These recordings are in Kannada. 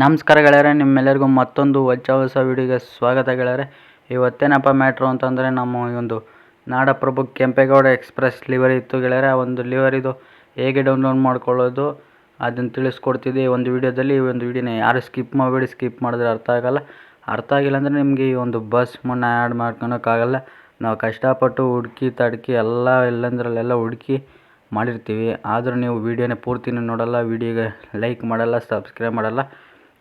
ನಮಸ್ಕಾರ ಗೆಳೆಯರೆ, ನಿಮ್ಮೆಲ್ಲರಿಗೂ ಮತ್ತೊಂದು ಹೊಚ್ಚ ಹೊಸ ವಿಡಿಯೋಗೆ ಸ್ವಾಗತ ಗೆಳೆಯರೆ. ಇವತ್ತೇನಪ್ಪ ಮ್ಯಾಟ್ರು ಅಂತಂದರೆ ನಮ್ಮ ಈ ಒಂದು ನಾಡಪ್ರಭು ಕೆಂಪೇಗೌಡ ಎಕ್ಸ್ಪ್ರೆಸ್ ಲಿವರ್ ಇತ್ತು ಗೆಳೆಯರೆ. ಆ ಒಂದು ಲಿವರಿದು ಹೇಗೆ ಡೌನ್ಲೋಡ್ ಮಾಡ್ಕೊಳ್ಳೋದು ಅದನ್ನು ತಿಳಿಸ್ಕೊಡ್ತಿದ್ದೆ ಈ ಒಂದು ವಿಡಿಯೋದಲ್ಲಿ. ಈ ಒಂದು ವಿಡಿಯೋನ ಯಾರು ಸ್ಕಿಪ್ ಮಾಡಬೇಡಿ, ಸ್ಕಿಪ್ ಮಾಡಿದ್ರೆ ಅರ್ಥ ಆಗೋಲ್ಲ. ಅರ್ಥ ಆಗಿಲ್ಲ ಅಂದರೆ ನಿಮಗೆ ಈ ಒಂದು ಬಸ್ ಮುನ್ನ ಆ್ಯಡ್ ಮಾಡ್ಕೊಳೋಕ್ಕಾಗಲ್ಲ. ನಾವು ಕಷ್ಟಪಟ್ಟು ಹುಡುಕಿ, ತಡಕಿ ಎಲ್ಲ ಎಲ್ಲಂದ್ರಲ್ಲೆಲ್ಲ ಹುಡುಕಿ ಮಾಡಿರ್ತೀವಿ. ಆದರೂ ನೀವು ವೀಡಿಯೋನೇ ಪೂರ್ತಿನೂ ನೋಡಲ್ಲ, ವೀಡಿಯೋಗೆ ಲೈಕ್ ಮಾಡಲ್ಲ, ಸಬ್ಸ್ಕ್ರೈಬ್ ಮಾಡಲ್ಲ.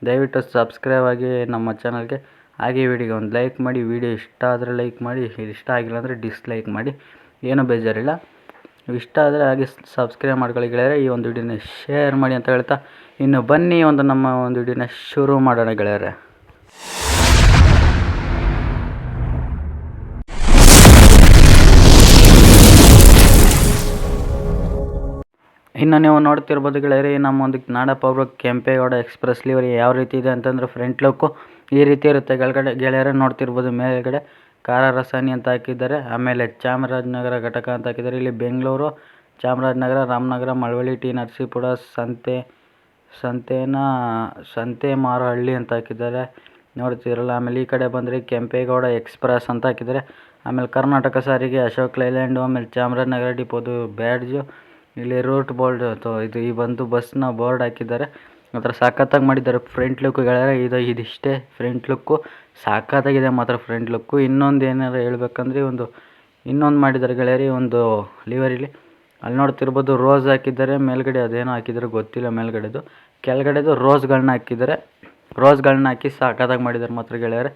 ದಯವಿಟ್ಟು ಸಬ್ಸ್ಕ್ರೈಬ್ ಆಗಿ ನಮ್ಮ ಚಾನಲ್ಗೆ ಹಾಗೆ ವಿಡಿಯೋಗೆ ಒಂದು ಲೈಕ್ ಮಾಡಿ ವಿಡಿಯೋ ಇಷ್ಟ ಆದರೆ ಲೈಕ್ ಮಾಡಿ, ಇಷ್ಟ ಆಗಿಲ್ಲ ಅಂದರೆ ಡಿಸ್ಲೈಕ್ ಮಾಡಿ. ಏನೂ ಬೇಜಾರಿಲ್ಲ. ಇಷ್ಟ ಆದರೆ ಹಾಗೆ ಸಬ್ಸ್ಕ್ರೈಬ್ ಮಾಡ್ಕೊಳ್ಳಿ ಗೆಳೆಯರೆ. ಈ ಒಂದು ವಿಡಿಯೋನ ಶೇರ್ ಮಾಡಿ ಅಂತ ಹೇಳ್ತಾ. ಇನ್ನು ಬನ್ನಿ ಒಂದು ನಮ್ಮ ಒಂದು ವಿಡಿಯೋನ ಶುರು ಮಾಡೋಣ ಗೆಳೆಯರೆ. ಇನ್ನು ನೀವು ನೋಡ್ತಿರ್ಬೋದು ಗೆಳೆಯರಿ ನಮ್ಮ ಒಂದು ನಾಡಪ್ರಭು ಕೆಂಪೇಗೌಡ ಎಕ್ಸ್ಪ್ರೆಸ್ ಲಿವರಿ ಯಾವ ರೀತಿ ಇದೆ ಅಂತಂದ್ರೆ ಫ್ರಂಟ್ ಲುಕ್ಕು ಈ ರೀತಿ ಇರುತ್ತೆ. ಕೆಳಗಡೆ ಗೆಳೆಯರೇ ನೋಡ್ತಿರ್ಬೋದು, ಮೇಲ್ಗಡೆ ಕಾರ ರಸಾನಿ ಅಂತ ಹಾಕಿದ್ದಾರೆ, ಆಮೇಲೆ ಚಾಮರಾಜನಗರ ಘಟಕ ಅಂತ ಹಾಕಿದ್ದಾರೆ. ಇಲ್ಲಿ ಬೆಂಗಳೂರು, ಚಾಮರಾಜನಗರ, ರಾಮನಗರ, ಮಳವಳ್ಳಿ, ಟಿ ನರಸೀಪುರ, ಸಂತೆ, ಸಂತೇನ, ಸಂತೆ ಮಾರಹಳ್ಳಿ ಅಂತ ಹಾಕಿದ್ದಾರೆ. ನೋಡ್ತಿರಲ್ಲ, ಆಮೇಲೆ ಈ ಕಡೆ ಬಂದರೆ ಕೆಂಪೇಗೌಡ ಎಕ್ಸ್ಪ್ರೆಸ್ ಅಂತ ಹಾಕಿದ್ದಾರೆ. ಆಮೇಲೆ ಕರ್ನಾಟಕ ಸಾರಿಗೆ ಅಶೋಕ್ ಲೈಲ್ಯಾಂಡು, ಆಮೇಲೆ ಚಾಮರಾಜನಗರ ಡಿಪೋದು ಬ್ಯಾಡ್ಜು. ಇಲ್ಲಿ ರೂಟ್ ಬೋರ್ಡ್ ಅಥವಾ ಇದು ಈ ಬಂದು ಬಸ್ನ ಬೋರ್ಡ್ ಹಾಕಿದ್ದಾರೆ. ಮಾತ್ರ ಸಕ್ಕತ್ತಾಗಿ ಮಾಡಿದ್ದಾರೆ. ಫ್ರಂಟ್ ಲುಕ್ ಇದು ಇದಿಷ್ಟೇ ಫ್ರಂಟ್ ಲುಕ್ಕು ಸಕ್ಕತ್ತಾಗಿದೆ ಮಾತ್ರ ಫ್ರಂಟ್ ಲುಕ್ಕು ಇನ್ನೊಂದು ಏನಾರು ಹೇಳ್ಬೇಕಂದ್ರೆ ಒಂದು, ಇನ್ನೊಂದು ಮಾಡಿದ್ದಾರೆ ಗೆಳೆಯರಿ ಒಂದು ಲಿವರಿಲಿ ಅಲ್ಲಿ. ನೋಡ್ತಿರ್ಬೋದು ರೋಸ್ ಹಾಕಿದ್ದಾರೆ. ಮೇಲ್ಗಡೆ ಅದೇನೋ ಹಾಕಿದ್ದಾರೆ ಗೊತ್ತಿಲ್ಲ ಮೇಲ್ಗಡೆದು. ಕೆಳಗಡೆದು ರೋಸ್ಗಳನ್ನ ಹಾಕಿದ್ದಾರೆ. ರೋಸ್ಗಳನ್ನ ಹಾಕಿ ಸಕ್ಕತ್ತಾಗಿ ಮಾಡಿದ್ದಾರೆ ಮಾತ್ರ ಗೆಳೆಯರೆ.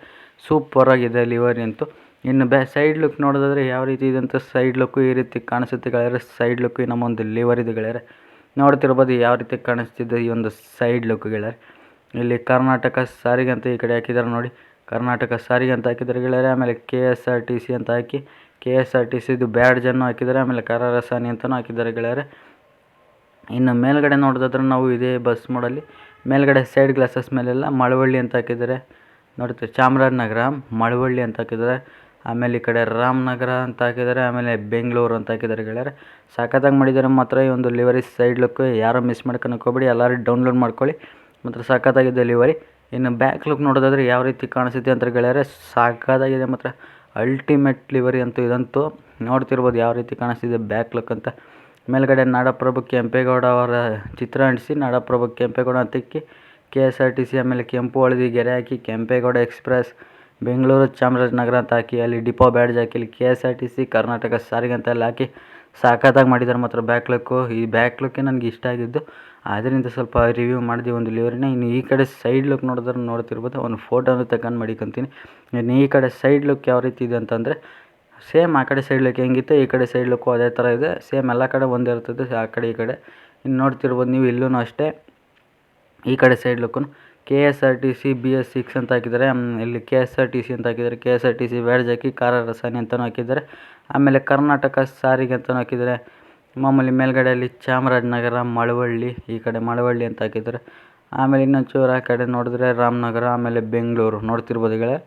ಸೂಪರಾಗಿದೆ ಲಿವರಿ ಅಂತೂ. ಇನ್ನು ಬ್ಯಾ ಸೈಡ್ ಲುಕ್ ನೋಡೋದಾದ್ರೆ ಯಾವ ರೀತಿ ಇದೆ ಸೈಡ್ ಲುಕ್ಕು ಈ ರೀತಿ ಕಾಣಿಸುತ್ತೆ ಗೆಳೆಯರೆ. ಸೈಡ್ ಲುಕ್ ನಮ್ಮ ಒಂದು ಲಿವರ್ ಇದೆ ಗೆಳೆಯರೆ. ನೋಡ್ತಿರ್ಬೋದು ಯಾವ ರೀತಿ ಕಾಣಿಸ್ತಿದೆ ಈ ಒಂದು ಸೈಡ್ ಲುಕ್ ಗೆಳೆಯರೆ. ಇಲ್ಲಿ ಕರ್ನಾಟಕ ಸಾರಿಗೆ ಅಂತ ಈ ಕಡೆ ಹಾಕಿದ್ದಾರೆ ನೋಡಿ. ಕರ್ನಾಟಕ ಸಾರಿಗೆ ಅಂತ ಹಾಕಿದ್ದಾರೆ ಗೆಳೆಯರೆ. ಆಮೇಲೆ K S R T C ಅಂತ ಹಾಕಿ ಕೆ ಎಸ್ ಆರ್ ಟಿ ಸಿದು ಬ್ಯಾಡ್ಜನ್ನು ಹಾಕಿದ್ದಾರೆ. ಆಮೇಲೆ ಕರಾರಸಾನಿ ಅಂತಲೂ ಹಾಕಿದ್ದಾರೆ ಗೆಳೆಯರೆ. ಇನ್ನು ಮೇಲ್ಗಡೆ ನೋಡೋದಾದ್ರೆ ನಾವು ಇದೇ ಬಸ್ ಮಾಡಲ್ಲಿ ಮೇಲ್ಗಡೆ ಸೈಡ್ ಗ್ಲಾಸಸ್ ಮೇಲೆಲ್ಲ ಮಳವಳ್ಳಿ ಅಂತ ಹಾಕಿದ್ದಾರೆ. ನೋಡುತ್ತೆ ಚಾಮರಾಜನಗರ ಮಳವಳ್ಳಿ ಅಂತ ಹಾಕಿದ್ದಾರೆ. ಆಮೇಲೆ ಈ ಕಡೆ ರಾಮನಗರ ಅಂತ ಹಾಕಿದ್ದಾರೆ, ಆಮೇಲೆ ಬೆಂಗಳೂರು ಅಂತ ಹಾಕಿದ್ದಾರೆ ಗೆಳೆಯರೆ. ಸಖತ್ತಾಗಿ ಮಾಡಿದ್ದಾರೆ ಮಾತ್ರ ಈ ಒಂದು ಲಿವರಿ ಸೈಡ್ ಲುಕ್ ಯಾರು ಮಿಸ್ ಮಾಡ್ಕೊಳಕ್ಕೆ ಹೋಗ್ಬೇಡಿ, ಎಲ್ಲರೂ ಡೌನ್ಲೋಡ್ ಮಾಡ್ಕೊಳ್ಳಿ, ಮಾತ್ರ ಸಖತ್ತಾಗಿದೆ ಲಿವರಿ ಇನ್ನು ಬ್ಯಾಕ್ ಲುಕ್ ನೋಡೋದಾದ್ರೆ ಯಾವ ರೀತಿ ಕಾಣಿಸುತ್ತೆ ಅಂತ ಗೆಳೆಯರೆ ಸಖತ್ತಾಗಿದೆ ಮಾತ್ರ. ಅಲ್ಟಿಮೇಟ್ ಲಿವರಿ ಅಂತೂ ಇದಂತೂ ನೋಡ್ತಿರ್ಬೋದು ಯಾವ ರೀತಿ ಕಾಣಿಸ್ತಿದೆ ಬ್ಯಾಕ್ ಲುಕ್ ಅಂತ. ಮೇಲ್ಗಡೆ ನಾಡಪ್ರಭು ಕೆಂಪೇಗೌಡ ಅವರ ಚಿತ್ರ ಅಂಟಿಸಿ, Nadaprabhu Kempegowda ಅಂತಿಕ್ಕಿ K S R T C ಆಮೇಲೆ ಕೆಂಪು ಹಳದಿ ಗೆರೆ ಹಾಕಿ, ಕೆಂಪೇಗೌಡ ಎಕ್ಸ್ಪ್ರೆಸ್ ಬೆಂಗಳೂರು ಚಾಮರಾಜನಗರ ಅಂತ ಹಾಕಿ ಅಲ್ಲಿ ಡಿಪೋ ಬ್ಯಾಡ್ಜ್ ಹಾಕಿ ಇಲ್ಲಿ K S R T C, Karnataka ಸಾರಿಗೆ ಅಂತ ಎಲ್ಲ ಹಾಕಿ ಸಖತ್ತಾಗಿ ಮಾಡಿದ್ದಾರೆ ಮಾತ್ರ ಬ್ಯಾಕ್ ಲುಕ್ಕು ಈ ಬ್ಯಾಕ್ ಲುಕ್ಕೇ ನನಗೆ ಇಷ್ಟ ಆಗಿದ್ದು. ಅದರಿಂದ ಸ್ವಲ್ಪ ರಿವ್ಯೂ ಮಾಡಿದ್ವಿ ಒಂದು ಲಿವರಿನ. ಇನ್ನು ಈ ಕಡೆ ಸೈಡ್ ಲುಕ್ ನೋಡಿದ್ರೆ ನೋಡ್ತಿರ್ಬೋದು. ಒಂದು ಫೋಟೋನು ತಗೊಂಡು ಮಡಿಕೊಂತೀನಿ. ಇನ್ನು ಈ ಕಡೆ ಸೈಡ್ ಲುಕ್ ಯಾವ ರೀತಿ ಇದೆ ಅಂತಂದರೆ ಸೇಮ್ ಆ ಕಡೆ ಸೈಡ್ ಲುಕ್ ಹೆಂಗಿತ್ತು ಈ ಕಡೆ ಸೈಡ್ ಲುಕ್ಕು ಅದೇ ಥರ ಇದೆ. ಸೇಮ್ ಎಲ್ಲ ಕಡೆ ಒಂದೇ ಇರ್ತದೆ, ಆ ಕಡೆ ಈ ಕಡೆ. ಇನ್ನು ನೋಡ್ತಿರ್ಬೋದು ನೀವು ಇಲ್ಲೂ ಅಷ್ಟೇ ಈ ಕಡೆ side look K S R T C, B S six ಅಂತ ಹಾಕಿದ್ದಾರೆ. ಇಲ್ಲಿ K S R T C ಅಂತ ಹಾಕಿದ್ದಾರೆ. K S R T C badge ಹಾಕಿ ಕಾರ ರಸಾಯನಿ ಅಂತಲೂ ಹಾಕಿದ್ದಾರೆ. ಆಮೇಲೆ ಕರ್ನಾಟಕ ಸಾರಿಗೆ ಅಂತಲೂ ಹಾಕಿದ್ದಾರೆ. ಮಾಮೂಲಿ ಮೇಲ್ಗಡೆಯಲ್ಲಿ ಚಾಮರಾಜನಗರ, ಮಳವಳ್ಳಿ, ಈ ಕಡೆ ಮಳವಳ್ಳಿ ಅಂತ ಹಾಕಿದ್ದಾರೆ. ಆಮೇಲೆ ಇನ್ನೊಂಚೂರು ಆ ಕಡೆ ನೋಡಿದ್ರೆ ರಾಮನಗರ, ಆಮೇಲೆ ಬೆಂಗಳೂರು. ನೋಡ್ತಿರ್ಬೋದು ಗೆಳೆಯ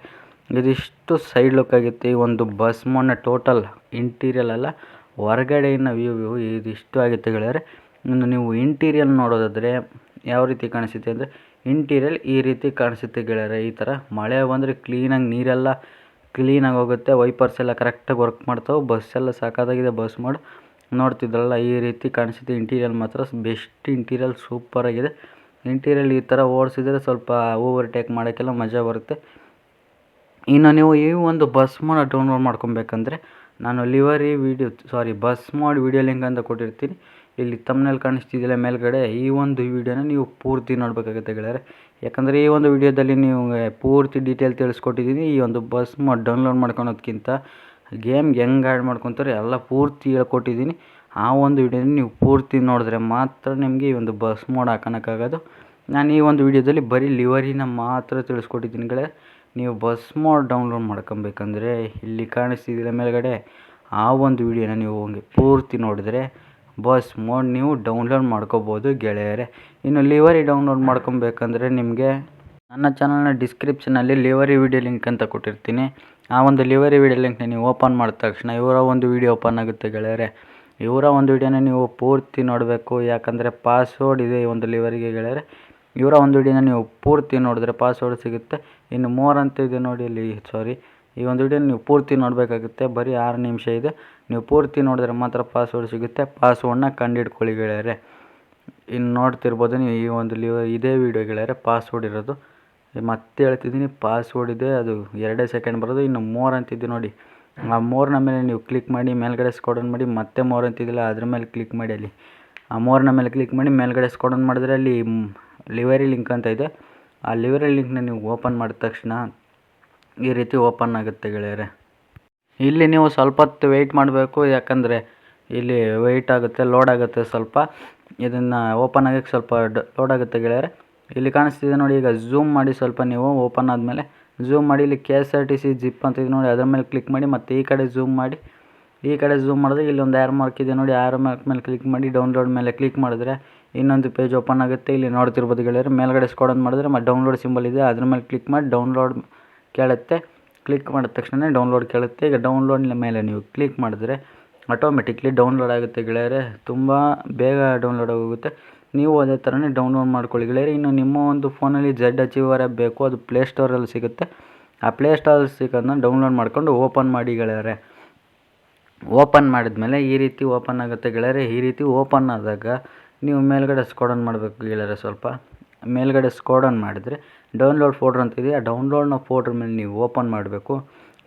ಇದಿಷ್ಟು ಸೈಡ್ ಲುಕ್ ಆಗಿತ್ತು. ಈ ಒಂದು ಬಸ್ ಮೊನ್ನೆ ಟೋಟಲ್ ಇಂಟೀರಿಯಲ್ ಅಲ್ಲ ಹೊರಗಡೆಯಿನ ವ್ಯೂ ವ್ಯೂ ಇದಿಷ್ಟು ಆಗಿತ್ತು ಗೆಳೆಯರೆ ಇನ್ನು ನೀವು ಇಂಟೀರಿಯಲ್ ನೋಡೋದಾದರೆ ಯಾವ ರೀತಿ ಕಾಣಿಸುತ್ತೆ ಅಂದರೆ ಇಂಟೀರಿಯಲ್ ಈ ರೀತಿ ಕಾಣಿಸುತ್ತೆ ಗೆಳೆಯರೇ, ಈ ಥರ ಮಳೆ ಬಂದರೆ ಕ್ಲೀನಾಗಿ ನೀರೆಲ್ಲ ಕ್ಲೀನಾಗಿ ಹೋಗುತ್ತೆ ವೈಪರ್ಸ್ ಎಲ್ಲ ಕರೆಕ್ಟಾಗಿ ವರ್ಕ್ ಮಾಡ್ತಾವೆ ಬಸ್ ಎಲ್ಲ ಸಾಕಾಗಿದೆ ಬಸ್ ಮಾಡಿ. ನೋಡ್ತಿದ್ರಲ್ಲ, ಈ ರೀತಿ ಕಾಣಿಸುತ್ತೆ ಇಂಟೀರಿಯಲ್ ಮಾತ್ರ ಬೆಸ್ಟ್ ಇಂಟೀರಿಯಲ್ ಸೂಪರಾಗಿದೆ ಇಂಟೀರಿಯಲ್ ಈ ಥರ ಓಡಿಸಿದ್ರೆ ಸ್ವಲ್ಪ ಓವರ್ಟೇಕ್ ಮಾಡೋಕ್ಕೆಲ್ಲ ಮಜಾ ಬರುತ್ತೆ. ಇನ್ನು ನೀವು ಈ ಒಂದು ಬಸ್ ಮೋಡ್ ಡೌನ್ಲೋಡ್ ಮಾಡ್ಕೊಬೇಕಂದ್ರೆ, ನಾನು livery video sorry bus mod video link ಅಂತ ಕೊಟ್ಟಿರ್ತೀನಿ. ಇಲ್ಲಿ ತಮ್ಮನೇಲಿ ಕಾಣಿಸ್ತಿದೆಯಲ್ಲ ಮೇಲ್ಗಡೆ? ಈ ಒಂದು ವಿಡಿಯೋನ ನೀವು ಪೂರ್ತಿ ನೋಡಬೇಕಾಗುತ್ತೆ ಗೆಳೆಯರೆ. ಯಾಕಂದರೆ ಈ ಒಂದು ವಿಡಿಯೋದಲ್ಲಿ ನೀವು ಪೂರ್ತಿ ಡೀಟೇಲ್ ತಿಳಿಸ್ಕೊಟ್ಟಿದ್ದೀನಿ. ಈ ಒಂದು ಬಸ್ ಮೋಡ್ ಡೌನ್ಲೋಡ್ ಮಾಡ್ಕೊಳೋದ್ಕಿಂತ ಗೇಮ್ಗೆ ಹೆಂಗೆ ಆ್ಯಡ್ ಮಾಡ್ಕೊತಾರೆ ಎಲ್ಲ ಪೂರ್ತಿ ಹೇಳ್ಕೊಟ್ಟಿದ್ದೀನಿ. ಆ ಒಂದು ವಿಡಿಯೋನ ನೀವು ಪೂರ್ತಿ ನೋಡಿದ್ರೆ ಮಾತ್ರ ನಿಮಗೆ ಈ ಒಂದು ಬಸ್ ಮೋಡ್ ಹಾಕೋಣಕ್ಕಾಗೋದು. ನಾನು ಈ ಒಂದು ವಿಡಿಯೋದಲ್ಲಿ ಬರೀ ಲಿವರಿನ ಮಾತ್ರ ತಿಳಿಸ್ಕೊಟ್ಟಿದ್ದೀನಿ ಗೆಳೆಯರೆ. ನೀವು ಬಸ್ ಮೋಡ್ ಡೌನ್ಲೋಡ್ ಮಾಡ್ಕೊಬೇಕಂದ್ರೆ ಇಲ್ಲಿ ಕಾಣಿಸ್ತಿದ್ದೀರ ಮೇಲ್ಗಡೆ? ಆ ಒಂದು ವಿಡಿಯೋನ ನೀವು ಹಂಗೆ ಪೂರ್ತಿ ನೋಡಿದ್ರೆ ಬಸ್ ಮೋಡ್ ನೀವು ಡೌನ್ಲೋಡ್ ಮಾಡ್ಕೋಬೋದು ಗೆಳೆಯರೆ. ಇನ್ನು ಲಿವರಿ ಡೌನ್ಲೋಡ್ ಮಾಡ್ಕೊಬೇಕಂದ್ರೆ ನಿಮಗೆ ನನ್ನ ಚಾನಲ್ನ ಡಿಸ್ಕ್ರಿಪ್ಷನಲ್ಲಿ ಲಿವರಿ ವೀಡಿಯೋ ಲಿಂಕ್ ಅಂತ ಕೊಟ್ಟಿರ್ತೀನಿ. ಆ ಒಂದು ಲಿವರಿ ವೀಡಿಯೋ ಲಿಂಕ್ನ ನೀವು ಓಪನ್ ಮಾಡಿದ ತಕ್ಷಣ ಇವರ ಒಂದು ವೀಡಿಯೋ ಓಪನ್ ಆಗುತ್ತೆ ಗೆಳೆಯರೆ. ಇವರ ಒಂದು ವೀಡಿಯೋನ ನೀವು ಪೂರ್ತಿ ನೋಡಬೇಕು. ಯಾಕಂದರೆ ಪಾಸ್ವರ್ಡ್ ಇದೆ ಈ ಒಂದು ಲಿವರಿಗೆ ಗೆಳೆಯರೆ. ಇವರ ಒಂದು ವಿಡಿಯೋನ ನೀವು ಪೂರ್ತಿ ನೋಡಿದ್ರೆ ಪಾಸ್ವರ್ಡ್ ಸಿಗುತ್ತೆ. ಇನ್ನು ಮೋರ್ ಅಂತ ಇದೆ ನೋಡಿ ಇಲ್ಲಿ ಸಾರಿ ಈ ಒಂದು ವಿಡಿಯೋ ನೀವು ಪೂರ್ತಿ ನೋಡಬೇಕಾಗುತ್ತೆ. ಬರೀ ಆರು ನಿಮಿಷ ಇದೆ. ನೀವು ಪೂರ್ತಿ ನೋಡಿದ್ರೆ ಮಾತ್ರ ಪಾಸ್ವರ್ಡ್ ಸಿಗುತ್ತೆ. ಪಾಸ್ವರ್ಡ್ನ ಕಂಡಿಡ್ಕೊಳ್ಳಿ ಗೆಳೆಯರೆ. ಇನ್ನು ನೋಡ್ತಿರ್ಬೋದು ನೀವು ಈ ಒಂದು ಇದೇ ವಿಡಿಯೋ ಗೆಳೆಯರೆ ಪಾಸ್ವರ್ಡ್ ಇರೋದು. ಮತ್ತೆ ಹೇಳ್ತಿದ್ದೀನಿ ಪಾಸ್ವರ್ಡ್ ಇದೆ. ಅದು ಎರಡೇ ಸೆಕೆಂಡ್ ಬರೋದು. ಇನ್ನು ಮೋರ್ ಅಂತಿದ್ದು ನೋಡಿ. ಆ ಮೋರ್ನ ಮೇಲೆ ನೀವು ಕ್ಲಿಕ್ ಮಾಡಿ, ಮೇಲ್ಗಡೆ ಸ್ಕೋಡನ್ ಮಾಡಿ, ಮತ್ತೆ ಮೋರ್ ಅಂತಿದ್ದಿಲ್ಲ ಅದ್ರ ಮೇಲೆ ಕ್ಲಿಕ್ ಮಾಡಿ ಅಲ್ಲಿ. ಆ ಮೋರ್ನ ಮೇಲೆ ಕ್ಲಿಕ್ ಮಾಡಿ, ಮೇಲ್ಗಡೆ ಸ್ಕೋಡನ್ ಮಾಡಿದ್ರೆ ಅಲ್ಲಿ ಲಿವರಿ ಲಿಂಕ್ ಅಂತ ಇದೆ. ಆ ಲಿವರಿ ಲಿಂಕ್ನ ನೀವು ಓಪನ್ ಮಾಡಿದ ತಕ್ಷಣ ಈ ರೀತಿ ಓಪನ್ ಆಗುತ್ತೆ ಗೆಳೆಯರೆ. ಇಲ್ಲಿ ನೀವು ಸ್ವಲ್ಪ ಹೊತ್ತು ವೆಯ್ಟ್ ಮಾಡಬೇಕು, ಯಾಕಂದರೆ ಇಲ್ಲಿ ವೆಯ್ಟ್ ಆಗುತ್ತೆ ಲೋಡ್ ಆಗುತ್ತೆ ಸ್ವಲ್ಪ. ಇದನ್ನು ಓಪನ್ ಆಗೋಕ್ಕೆ ಸ್ವಲ್ಪ ಲೋಡ್ ಆಗುತ್ತೆ ಗೆಳೆಯರೆ. ಇಲ್ಲಿ ಕಾಣಿಸ್ತಿದೆ ನೋಡಿ, ಈಗ ಝೂಮ್ ಮಾಡಿ ಸ್ವಲ್ಪ ನೀವು ಓಪನ್ ಆದಮೇಲೆ. ಝೂಮ್ ಮಾಡಿ, ಇಲ್ಲಿ K S R T C zip ಅಂತ ಇದೆ ನೋಡಿ, ಅದ್ರ ಮೇಲೆ ಕ್ಲಿಕ್ ಮಾಡಿ, ಮತ್ತು ಈ ಕಡೆ ಝೂಮ್ ಮಾಡಿ. ಈ ಕಡೆ ಝೂಮ್ ಮಾಡಿದ್ರೆ ಇಲ್ಲಿ ಒಂದು ಆ್ಯರ್ ಮಾರ್ಕ್ ಇದೆ ನೋಡಿ ಆ್ಯರ್ ಮಾರ್ಕ್ ಮೇಲೆ ಕ್ಲಿಕ್ ಮಾಡಿ ಡೌನ್ಲೋಡ್ ಮೇಲೆ ಕ್ಲಿಕ್ ಮಾಡಿದ್ರೆ ಇನ್ನೊಂದು ಪೇಜ್ ಓಪನ್ ಆಗುತ್ತೆ. ಇಲ್ಲಿ ನೋಡ್ತಿರ್ಬೋದು ಗೆಳೆಯರು, ಮೇಲ್ಗಡೆ ಸ್ಕೋಡನ್ ಮಾಡಿದ್ರೆ ಮತ್ತು ಡೌನ್ಲೋಡ್ ಸಿಂಬಲ್ ಇದೆ, ಅದ್ರ ಮೇಲೆ ಕ್ಲಿಕ್ ಮಾಡಿ ಡೌನ್ಲೋಡ್ ಕೇಳುತ್ತೆ ಕ್ಲಿಕ್ ಮಾಡಿದ ತಕ್ಷಣ ಡೌನ್ಲೋಡ್ ಕೇಳುತ್ತೆ. ಈಗ ಡೌನ್ಲೋಡ್ ಮೇಲೆ ನೀವು ಕ್ಲಿಕ್ ಮಾಡಿದ್ರೆ ಆಟೋಮೆಟಿಕ್ಲಿ ಡೌನ್ಲೋಡ್ ಆಗುತ್ತೆ ಗೆಳೆಯರೆ. ತುಂಬ ಬೇಗ ಡೌನ್ಲೋಡ್ ಆಗೋಗುತ್ತೆ. ನೀವು ಅದೇ ಥರನೇ ಡೌನ್ಲೋಡ್ ಮಾಡ್ಕೊಳ್ಳಿ ಗೆಳೆಯರೆ. ಇನ್ನು ನಿಮ್ಮ ಒಂದು ಫೋನಲ್ಲಿ ಜೆಡ್ ಅಚೀವರ್ ಬೇಕು, ಅದು ಪ್ಲೇ ಸ್ಟೋರಲ್ಲಿ ಸಿಗುತ್ತೆ. ಆ ಪ್ಲೇಸ್ಟೋರಲ್ಲಿ ಸಿಗೋದನ್ನ ಡೌನ್ಲೋಡ್ ಮಾಡ್ಕೊಂಡು ಓಪನ್ ಮಾಡಿ ಗೆಳೆಯರೆ. ಓಪನ್ ಮಾಡಿದ್ಮೇಲೆ ಈ ರೀತಿ ಓಪನ್ ಆಗುತ್ತೆ ಗೆಳೆಯರೆ. ಈ ರೀತಿ ಓಪನ್ ಆದಾಗ ನೀವು ಮೇಲ್ಗಡೆ ಸ್ಕೋಡನ್ ಮಾಡಬೇಕು ಗೆಳೆಯರೆ ಸ್ವಲ್ಪ. ಮೇಲ್ಗಡೆ ಸ್ಕೋಡನ್ ಮಾಡಿದರೆ ಡೌನ್ಲೋಡ್ ಫೋಲ್ಡ್ರ್ ಅಂತಿದೆ. ಆ ಡೌನ್ಲೋಡ್ನ ಫೋಲ್ಡ್ರ್ ಮೇಲೆ ನೀವು ಓಪನ್ ಮಾಡಬೇಕು.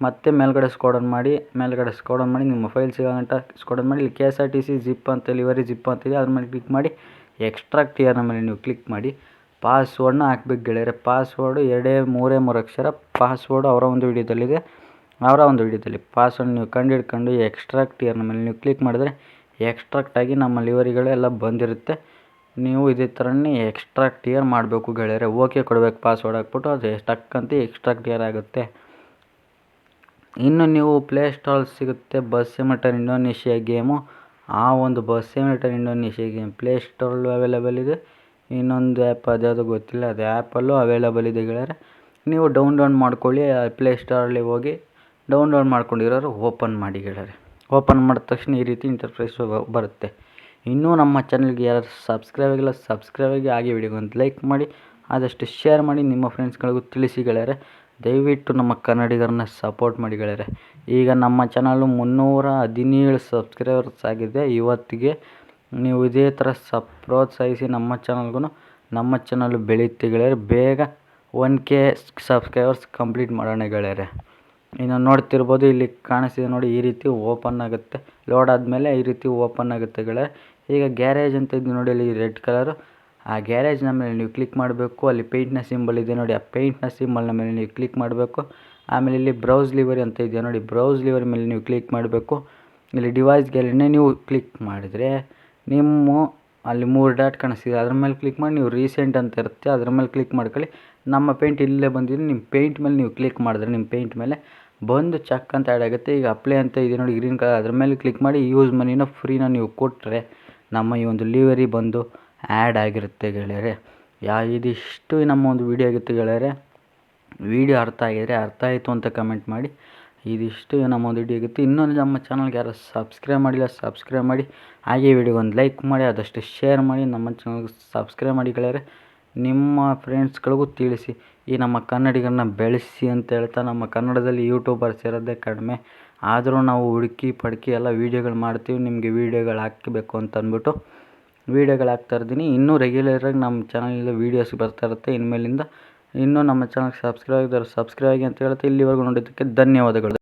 ಮತ್ತೆ ಮೇಲ್ಗಡೆ ಸ್ಕೋಡನ್ ಮಾಡಿ, ಮೇಲ್ಗಡೆ ಸ್ಕೋಡನ್ ಮಾಡಿ, ನಿಮ್ಮ ಫೈಲ್ ಸಿಗೋಗಂಟ ಸ್ಕೋಡನ್ ಮಾಡಿ, ಇಲ್ಲಿ K S R T C zip ಅಂತ ಲಿವರಿ ಜಿಪ್ ಅಂತ ಇದೆ. ಅದ್ರ ಮೇಲೆ ಕ್ಲಿಕ್ ಮಾಡಿ ಎಕ್ಸ್ಟ್ರಾಕ್ಟ್ ಇಯರ್ನ ಮೇಲೆ ನೀವು ಕ್ಲಿಕ್ ಮಾಡಿ ಪಾಸ್ವರ್ಡ್ನ ಹಾಕ್ಬೇಕು ಗೆಳೆಯರೆ. ಪಾಸ್ವರ್ಡು ಎರಡೇ, ಮೂರೇ, ಮೂರು ಅಕ್ಷರ ಪಾಸ್ವರ್ಡು ಅವರ ಒಂದು ವಿಡಿಯೋದಲ್ಲಿದೆ. ಅವರ ಒಂದು ವಿಡಿಯೋದಲ್ಲಿ ಪಾಸ್ವರ್ಡ್ ನೀವು ಕಂಡು ಹಿಡ್ಕೊಂಡು ಎಕ್ಸ್ಟ್ರಾಕ್ಟ್ ಇಯರ್ನ ಮೇಲೆ ನೀವು ಕ್ಲಿಕ್ ಮಾಡಿದ್ರೆ ಎಕ್ಸ್ಟ್ರಾಕ್ಟ್ ಆಗಿ ನಮ್ಮ ಲಿವರಿಗಳೆಲ್ಲ ಬಂದಿರುತ್ತೆ. ನೀವು ಇದೇ ಥರನೇ ಎಕ್ಸ್ಟ್ರಾಕ್ಟ್ ಇಯರ್ ಮಾಡಬೇಕು ಗೆಳೆಯರೆ. ಓಕೆ ಕೊಡಬೇಕು ಪಾಸ್ವರ್ಡ್ ಹಾಕ್ಬಿಟ್ಟು ಅದು ಟಕ್ ಅಂತ ಎಕ್ಸ್ಟ್ರಾಕ್ಟ್ ಇಯರ್ ಆಗುತ್ತೆ. ಇನ್ನು ನೀವು ಪ್ಲೇ ಸ್ಟಾಲ್ ಸಿಗುತ್ತೆ ಬಸ್ ಸಿಮಿಟರ್ ಇಂಡೋನೇಷಿಯಾ ಗೇಮು ಆ ಒಂದು bus simulator Indonesia game play ಸ್ಟೋರಲ್ಲೂ available ಇದೆ. ಇನ್ನೊಂದು ಆ್ಯಪ್ ಅದ್ಯಾವುದು ಗೊತ್ತಿಲ್ಲ, ಅದು ಆ್ಯಪಲ್ಲೂ ಅವೈಲೇಬಲ್ ಇದೆ ಗೆಳೆಯರೆ. ನೀವು ಡೌನ್ಲೋಡ್ ಮಾಡ್ಕೊಳ್ಳಿ ಪ್ಲೇ ಸ್ಟೋರಲ್ಲಿ ಹೋಗಿ ಡೌನ್ಲೋಡ್ ಮಾಡ್ಕೊಂಡಿರೋರು ಓಪನ್ ಮಾಡಿ ಗೆಳೆಯರೆ. ಓಪನ್ ಮಾಡಿದ ತಕ್ಷಣ ಈ ರೀತಿ ಇಂಟರ್ಫೇಸ್ ಬರುತ್ತೆ. ಇನ್ನೂ ನಮ್ಮ ಚಾನಲ್ಗೆ ಯಾರು ಸಬ್ಸ್ಕ್ರೈಬ್ ಆಗಿಲ್ಲ ಸಬ್ಸ್ಕ್ರೈಬ್ ಆಗಿ ವಿಡಿಯೋಗೆ ಒಂದು ಲೈಕ್ ಮಾಡಿ, ಆದಷ್ಟು ಶೇರ್ ಮಾಡಿ ನಿಮ್ಮ ಫ್ರೆಂಡ್ಸ್ಗಳಿಗೂ ತಿಳಿಸಿ ಗೆಳೆಯರೆ. ದಯವಿಟ್ಟು ನಮ್ಮ ಕನ್ನಡಿಗರನ್ನ ಸಪೋರ್ಟ್ ಮಾಡಿ ಗೆಳೆಯರೆ. ಈಗ ನಮ್ಮ ಚಾನಲು ಮುನ್ನೂರ ಹದಿನೇಳು ಸಬ್ಸ್ಕ್ರೈಬರ್ಸ್ ಆಗಿದೆ. ಇವತ್ತಿಗೆ ನೀವು ಇದೇ ಥರ ಸ ಪ್ರೋತ್ಸಾಹಿಸಿ ನಮ್ಮ ಚಾನಲ್ಗೂ ನಮ್ಮ ಚಾನಲ್ ಬೆಳೆಯುತ್ತೆ ಗೆಳೆಯರೆ. ಬೇಗ ಒನ್ ಕೆ ಸಬ್ಸ್ಕ್ರೈಬರ್ಸ್ ಕಂಪ್ಲೀಟ್ ಮಾಡೋಣ ಗೆಳೆಯರೆ. ಇನ್ನು ನೋಡ್ತಿರ್ಬೋದು, ಇಲ್ಲಿ ಕಾಣಿಸಿದೆ ನೋಡಿ, ಈ ರೀತಿ ಓಪನ್ ಆಗುತ್ತೆ. ಲೋಡ್ ಆದಮೇಲೆ ಈ ರೀತಿ ಓಪನ್ ಆಗುತ್ತೆ ಗೆಳೆಯರೆ. ಈಗ ಗ್ಯಾರೇಜ್ ಅಂತ ಇದ್ದು ನೋಡಿ ಅಲ್ಲಿ ರೆಡ್ ಕಲರು ಆ ಗ್ಯಾರೇಜ್ನ ಮೇಲೆ ನೀವು ಕ್ಲಿಕ್ ಮಾಡಬೇಕು. ಅಲ್ಲಿ ಪೇಂಟ್ನ ಸಿಂಬಲ್ ಇದೆ ನೋಡಿ, ಆ ಪೇಂಟ್ನ ಸಿಂಬಲ್ನ ಮೇಲೆ ನೀವು ಕ್ಲಿಕ್ ಮಾಡಬೇಕು. ಆಮೇಲೆ ಇಲ್ಲಿ ಬ್ರೌಸ್ ಲಿವರಿ ಅಂತ ಇದೆಯಾ ನೋಡಿ ಬ್ರೌಸ್ ಲಿವರಿ ಮೇಲೆ ನೀವು ಕ್ಲಿಕ್ ಮಾಡಬೇಕು. ಇಲ್ಲಿ ಡಿವೈಸ್ ಗ್ಯಾಲರಿನೇ ನೀವು ಕ್ಲಿಕ್ ಮಾಡಿದರೆ ನಿಮ್ಮ ಅಲ್ಲಿ ಮೂರು ಡಾಟ್ ಕಾಣಿಸ್ತಿದೆ. ಅದ್ರ ಮೇಲೆ ಕ್ಲಿಕ್ ಮಾಡಿ ನೀವು ರೀಸೆಂಟ್ ಅಂತ ಇರುತ್ತೆ. ಅದ್ರ ಮೇಲೆ ಕ್ಲಿಕ್ ಮಾಡ್ಕೊಳ್ಳಿ. ನಮ್ಮ ಪೇಂಟ್ ಇಲ್ಲೇ ಬಂದಿದೆ. ನಿಮ್ಮ ಪೇಂಟ್ ಮೇಲೆ ನೀವು ಕ್ಲಿಕ್ ಮಾಡಿದ್ರೆ ನಿಮ್ಮ ಪೇಂಟ್ ಮೇಲೆ ಬಂದು ಚಕ್ ಅಂತ ಆ್ಯಡ್ ಆಗುತ್ತೆ. ಈಗ ಅಪ್ಲೈ ಅಂತ ಇದೆ ನೋಡಿ ಗ್ರೀನ್ ಕಲರ್ ಅದ್ರ ಮೇಲೆ ಕ್ಲಿಕ್ ಮಾಡಿ ಯೂಸ್ ಮನಿನ ಫ್ರೀನ ನೀವು ಕೊಟ್ಟರೆ ನಮ್ಮ ಈ ಒಂದು ಲಿವರಿ ಬಂದು ಆ್ಯಡ್ ಆಗಿರುತ್ತೆ ಗೆಳೆಯರೆ. ಯಾ, ಇದಿಷ್ಟು ನಮ್ಮ ಒಂದು ವಿಡಿಯೋ ಆಗಿತ್ತು ಗೆಳೆಯರೆ. ವಿಡಿಯೋ ಅರ್ಥ ಆಗಿದರೆ ಅರ್ಥ ಆಯಿತು ಅಂತ ಕಮೆಂಟ್ ಮಾಡಿ. ಇದಿಷ್ಟು ನಮ್ಮ ಒಂದು ವಿಡಿಯೋ ಆಗಿತ್ತು. ಇನ್ನೊಂದು ನಮ್ಮ ಚಾನಲ್ಗೆ ಯಾರು ಸಬ್ಸ್ಕ್ರೈಬ್ ಮಾಡಿಲ್ಲ ಸಬ್ಸ್ಕ್ರೈಬ್ ಮಾಡಿ. ಹಾಗೆ ವಿಡಿಯೋ ಒಂದು ಲೈಕ್ ಮಾಡಿ, ಆದಷ್ಟು ಶೇರ್ ಮಾಡಿ. ನಮ್ಮ ಚಾನಲ್ಗೆ ಸಬ್ಸ್ಕ್ರೈಬ್ ಮಾಡಿ ಗೆಳೆಯರೆ. ನಿಮ್ಮ ಫ್ರೆಂಡ್ಸ್ಗಳಿಗೂ ತಿಳಿಸಿ, ಈ ನಮ್ಮ ಕನ್ನಡಿಗರನ್ನ ಬೆಳೆಸಿ ಅಂತ ಹೇಳ್ತಾ ನಮ್ಮ ಕನ್ನಡದಲ್ಲಿ ಯೂಟ್ಯೂಬರ್ಸ್ ಇರೋದೇ ಕಡಿಮೆ. ಆದರೂ ನಾವು ಹುಡುಕಿ ಪಡ್ಕಿ ಎಲ್ಲ ವೀಡಿಯೋಗಳು ಮಾಡ್ತೀವಿ, ನಿಮಗೆ ವೀಡಿಯೋಗಳು ಹಾಕಬೇಕು ಅಂತ ಅಂದ್ಬಿಟ್ಟು ವೀಡಿಯೋಗಳು ಹಾಕ್ತಾ ಇರ್ತೀನಿ. ಇನ್ನೂ ರೆಗ್ಯುಲರಾಗಿ ನಮ್ಮ ಚಾನಲಿಂದ ವೀಡಿಯೋಸ್ ಬರ್ತಾ ಇರುತ್ತೆ. ಇನ್ಮೇಲಿಂದ ಇನ್ನೂ ನಮ್ಮ ಚಾನಲ್ಗೆ ಸಬ್ಸ್ಕ್ರೈಬ್ ಆಗಿದ್ದಾರೆ ಸಬ್ಸ್ಕ್ರೈಬ್ ಆಗಿ ಅಂತ ಹೇಳ್ತಾ ಇಲ್ಲಿವರೆಗೂ ನೋಡಿದ್ದಕ್ಕೆ ಧನ್ಯವಾದಗಳು.